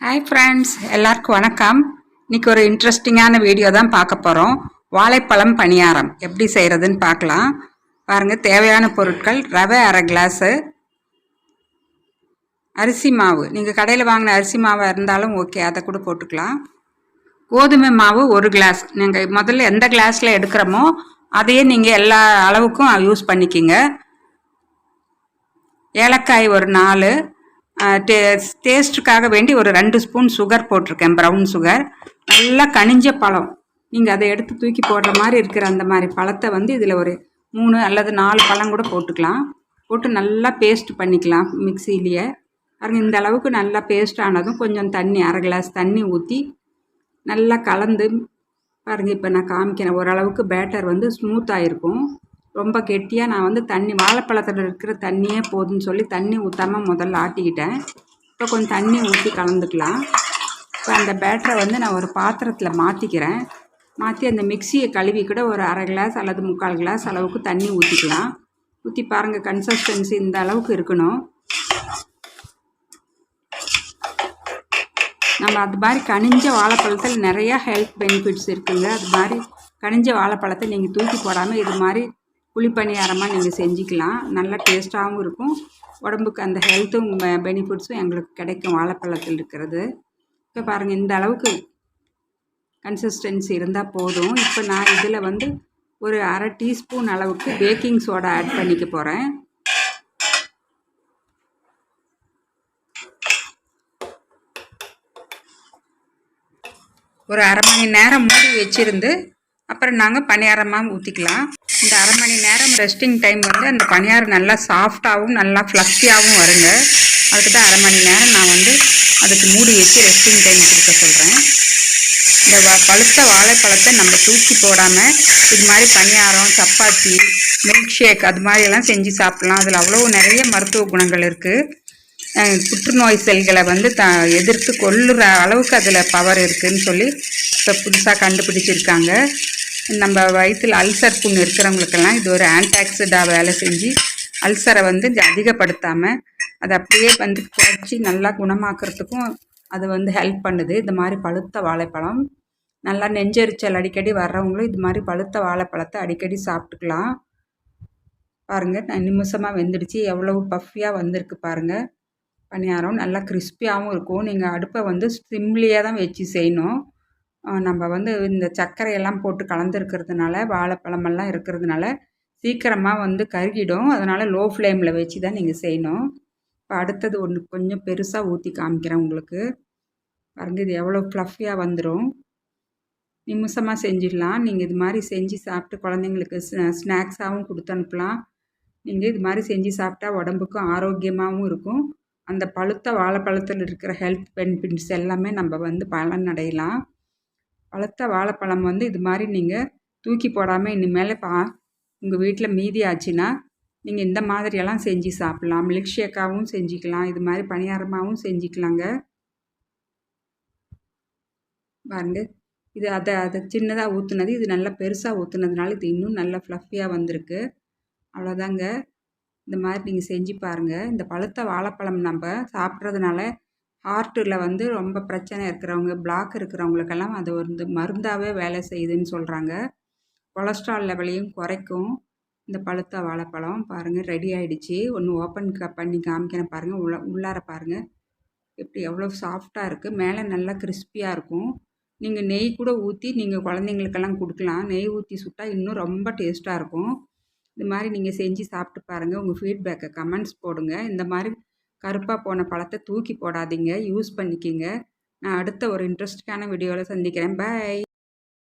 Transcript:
Hi friends எல்லாருக்கும் வணக்கம். இன்னைக்கு ஒரு இன்ட்ரெஸ்டிங்கான வீடியோ தான் பார்க்க போகிறோம் வாழைப்பழம் பணியாரம் எப்படி செய்கிறதுன்னு பார்க்கலாம். பாருங்கள் தேவையான பொருட்கள் ரவை அரை கிளாஸு அரிசி மாவு. நீங்கள் கடையில் வாங்கின அரிசி மாவாக இருந்தாலும் ஓகே அதை கூட போட்டுக்கலாம். கோதுமை மாவு ஒரு கிளாஸ் நீங்கள் முதல்ல எந்த கிளாஸில் எடுக்கிறோமோ அதையே நீங்கள் எல்லா அளவுக்கும் யூஸ் பண்ணிக்கிங்க. ஏலக்காய் ஒரு நாலு டே டேஸ்ட்டுக்காக வேண்டி ஒரு ரெண்டு ஸ்பூன் சுகர் போட்டிருக்கேன் ப்ரௌன் சுகர் நல்லா கனிஞ்ச பழம். நீங்கள் அதை எடுத்து தூக்கி போடுற மாதிரி இருக்கிற அந்த மாதிரி பழத்தை வந்து இதில் ஒரு மூணு அல்லது நாலு பழம் கூட போட்டுக்கலாம். போட்டு நல்லா பேஸ்ட் பண்ணிக்கலாம் மிக்சிலேயே பாருங்கள் இந்த அளவுக்கு நல்லா பேஸ்ட் ஆனதும் கொஞ்சம் தண்ணி அரை கிளாஸ் தண்ணி ஊற்றி நல்லா கலந்து பாருங்கள் இப்போ நான் காமிக்கிறேன் ஓரளவுக்கு பேட்டர் வந்து ஸ்மூத்தாக இருக்கும் ரொம்ப கெட்டியாக நான் வந்து தண்ணி வாழைப்பழத்தில் இருக்கிற தண்ணியே போதும்னு சொல்லி தண்ணி ஊற்றாமல் முதல்ல ஆட்டிக்கிட்டேன். இப்போ கொஞ்சம் தண்ணி ஊற்றி கலந்துக்கலாம். இப்போ அந்த பேட்டரை வந்து நான் ஒரு பாத்திரத்தில் மாற்றிக்கிறேன் மாற்றி அந்த மிக்சியை கழுவி கூட ஒரு அரை கிளாஸ் அல்லது முக்கால் கிளாஸ் அளவுக்கு தண்ணி ஊற்றிக்கலாம் ஊற்றி பாருங்கள் கன்சிஸ்டன்சி இந்த அளவுக்கு இருக்கணும். நம்ம அது மாதிரி கனிஞ்ச வாழைப்பழத்தில் நிறையா ஹெல்த் பெனிஃபிட்ஸ் இருக்குங்க. அது மாதிரி கனிஞ்ச வாழைப்பழத்தை நீங்கள் தூக்கி போடாமல் இது மாதிரி குழிப்பணியாரமாக நீங்கள் செஞ்சுக்கலாம். நல்லா டேஸ்ட்டாகவும் இருக்கும். உடம்புக்கு அந்த ஹெல்த்தும் பெனிஃபிட்ஸும் எங்களுக்கு கிடைக்கும். வாழைப்பழத்தில் இருக்கிறது. இப்போ பாருங்கள் இந்த அளவுக்கு கன்சிஸ்டன்சி இருந்தால் போதும். இப்போ நான் இதில் வந்து ஒரு அரை டீஸ்பூன் அளவுக்கு பேக்கிங் சோடா ஆட் பண்ணிக்க போகிறேன் ஒரு அரை மணி நேரம் மூடி வச்சுருந்து அப்புறம் நாங்கள் பணியாரமாக ஊற்றிக்கலாம் இந்த அரை மணி நேரம் ரெஸ்டிங் டைம் வந்து அந்த பணியாரம் நல்லா சாஃப்டாகவும் நல்லா ஃப்ளஃபியாகவும் வருங்க. அதுக்கு தான் அரை மணி நேரம் நான் வந்து அதுக்கு மூடி வச்சு ரெஸ்டிங் டைம் கொடுக்க சொல்கிறேன் இந்த வ பழுத்த வாழைப்பழத்தை நம்ம தூக்கி போடாமல் இது மாதிரி பணியாரம் சப்பாத்தி மில்க் ஷேக் அது மாதிரியெல்லாம் செஞ்சு சாப்பிட்லாம். அதில் அவ்வளோ நிறைய மருத்துவ குணங்கள் இருக்குது புற்றுநோய் செல்களை வந்து த எதிர்த்து கொள்ளுற அளவுக்கு அதில் பவர் இருக்குதுன்னு சொல்லி இப்போ புதுசாக கண்டுபிடிச்சிருக்காங்க. நம்ம வயிற்றில் அல்சர் புண் இருக்கிறவங்களுக்கெல்லாம் இது ஒரு ஆன்டாக்சிடாக வேலை செஞ்சு அல்சரை வந்து அதிகப்படுத்தாமல் அதை அப்படியே வந்து குறைச்சி நல்லா குணமாக்குறதுக்கும் அது வந்து ஹெல்ப் பண்ணுது. இந்த மாதிரி பழுத்த வாழைப்பழம் நல்லா நெஞ்செரிச்சல் அடிக்கடி வர்றவங்களும் இது மாதிரி பழுத்த வாழைப்பழத்தை அடிக்கடி சாப்பிட்டுக்கலாம். பாருங்கள் நிமிஷமாக வெந்துடுச்சு. எவ்வளவு பஃபியாக வந்திருக்கு பாருங்கள் பணியாரம் நல்லா கிறிஸ்பியாகவும் இருக்கும். நீங்கள் அடுப்பை வந்து சிம்லியாக தான் வச்சு செய்யணும். நம்ம வந்து இந்த சர்க்கரையெல்லாம் போட்டு கலந்துருக்கிறதுனால வாழைப்பழமெல்லாம் இருக்கிறதுனால சீக்கிரமாக வந்து கருகிடும். அதனால் லோ ஃப்ளேமில் வச்சு தான் நீங்கள் செய்யணும். இப்போ அடுத்தது ஒன்று கொஞ்சம் பெருசாக ஊற்றி காமிக்கிறேன் உங்களுக்கு. பாருங்கள் இது எவ்வளோ ஃப்ளஃபியாக வந்துடும் நிமிஷமாக செஞ்சிடலாம். நீங்கள் இது மாதிரி செஞ்சு சாப்பிட்டு குழந்தைங்களுக்கு ஸ்நாக்ஸாகவும் கொடுத்து அனுப்பலாம். நீங்கள் இது மாதிரி செஞ்சு சாப்பிட்டா உடம்புக்கும் ஆரோக்கியமாகவும் இருக்கும். அந்த பழுத்த வாழைப்பழத்தில் இருக்கிற ஹெல்த் பெனிஃபிட்ஸ் எல்லாமே நம்ம வந்து பலன் அடையலாம் பழுத்த வாழைப்பழம் வந்து இது மாதிரி நீங்கள் தூக்கி போடாமல் இனிமேல் பா உங்கள் வீட்டில் மீதி ஆச்சுன்னா நீங்கள் இந்த மாதிரியெல்லாம் செஞ்சு சாப்பிட்லாம். மில்க் ஷேக்காகவும் செஞ்சுக்கலாம். இது மாதிரி பணியாரமாகவும் செஞ்சுக்கலாங்க. பாருங்க. இது அதை அதை சின்னதாக ஊற்றுனது இது நல்லா பெருசாக ஊற்றுனதுனால இது இன்னும் நல்லா ஃப்ளஃபியாக வந்திருக்கு. அவ்வளோதாங்க. இந்த மாதிரி நீங்கள் செஞ்சு பாருங்கள் இந்த பழுத்த வாழைப்பழம் நம்ம சாப்பிட்றதுனால ஹார்ட்டில் வந்து ரொம்ப பிரச்சனை இருக்கிறவங்க பிளாக் இருக்கிறவங்களுக்கெல்லாம் அது வந்து மருந்தாகவே வேலை செய்யுதுன்னு சொல்கிறாங்க கொலஸ்ட்ரால் லெவலையும் குறைக்கும். இந்த பழுத்த வாழைப்பழம் பாருங்கள் ரெடி ஆகிடுச்சி ஒன்று ஓப்பன் க பண்ணி காமிக்கிறேன் பாருங்கள் உள்ள உள்ளார பாருங்கள் எப்படி எவ்வளோ சாஃப்டாக இருக்குது மேலே நல்லா கிறிஸ்பியாக இருக்கும். நீங்கள் நெய் கூட ஊற்றி நீங்கள் குழந்தைங்களுக்கெல்லாம் கொடுக்கலாம். நெய் ஊற்றி சுட்டால் இன்னும் ரொம்ப டேஸ்ட்டாக இருக்கும். இது மாதிரி நீங்கள் செஞ்சு சாப்பிட்டு பாருங்கள் உங்கள் ஃபீட்பேக்கை கமெண்ட்ஸ் போடுங்க. இந்த மாதிரி கருப்பாக போன பழத்தை தூக்கி போடாதீங்க. யூஸ் பண்ணிக்கிங்க. நான் அடுத்த ஒரு இன்ட்ரெஸ்டிங்கான வீடியோவில் சந்திக்கிறேன். பாய்